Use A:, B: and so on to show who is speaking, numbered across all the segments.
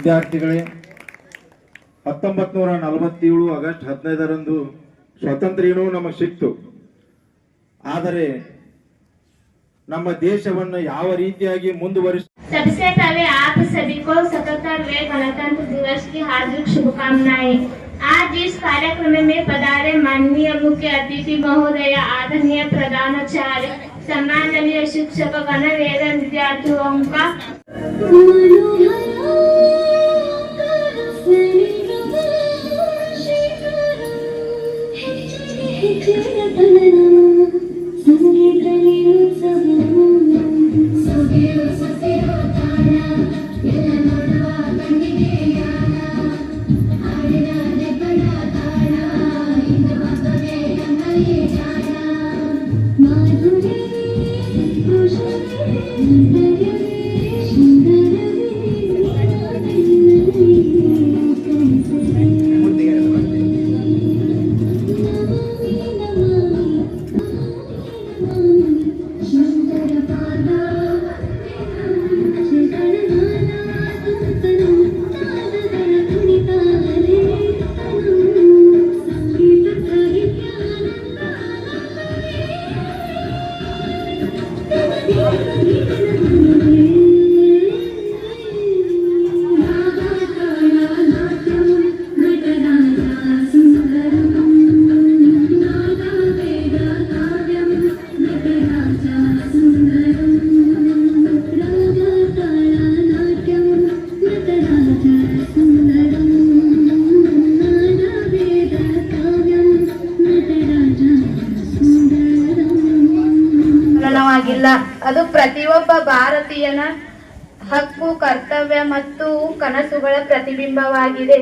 A: ವಿದ್ಯಾರ್ಥಿಗಳೇ ಹತ್ತೊಂಬತ್ ನೂರ ನಲವತ್ತೇಳು ಆಗಸ್ಟ್ ಹದಿನೈದರಂದು ಸ್ವಾತಂತ್ರ್ಯನೂ ನಮಗೆ ಸಿಕ್ತು ಆದರೆ ನಮ್ಮ ದೇಶವನ್ನು ಯಾವ ರೀತಿಯಾಗಿ ಮುಂದುವರಿಸ
B: सबसे पहले आप सभी को सतहत्तरवे गणतंत्र दिवस की हार्दिक शुभकामनाएं आज इस कार्यक्रम में पधारे माननीय मुख्य अतिथि महोदय आदरणीय प्रधानाचार्य सम्माननीय शिक्षक गण वेद विद्यार्थियों का Thank you.
C: ಕಾರಣವಾಗಿಲ್ಲ ಅದು ಪ್ರತಿಯೊಬ್ಬ ಭಾರತೀಯನ ಹಕ್ಕು ಕರ್ತವ್ಯ ಮತ್ತು ಕನಸುಗಳ ಪ್ರತಿಬಿಂಬವಾಗಿದೆ.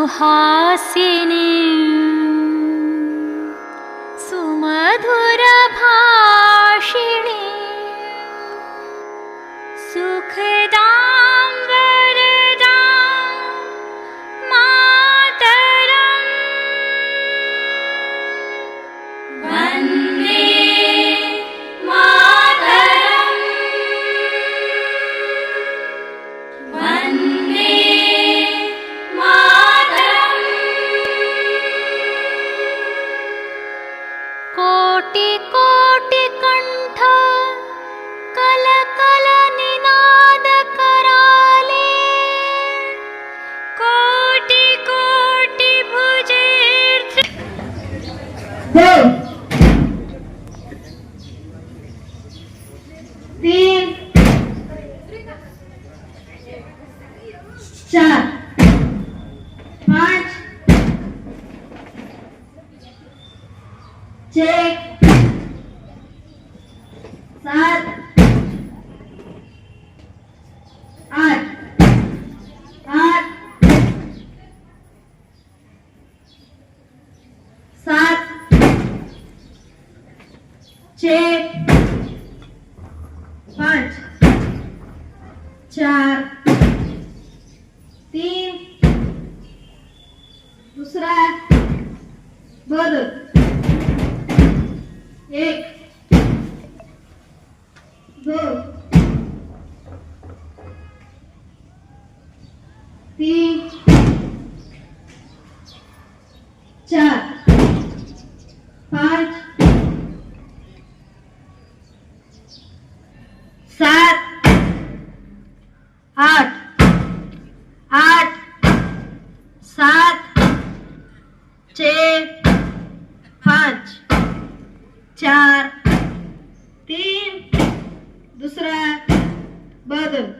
B: सुहासिनी। सुमधुरभाषिणी। सुखदां कोटि कोटि कंठ कल कल निनाद कराले। कोटि कोटि
C: पाँच। Check. चार तीन दुसरा
D: बदल एक दोन तीन चार. चार तीन दुसरा बदल.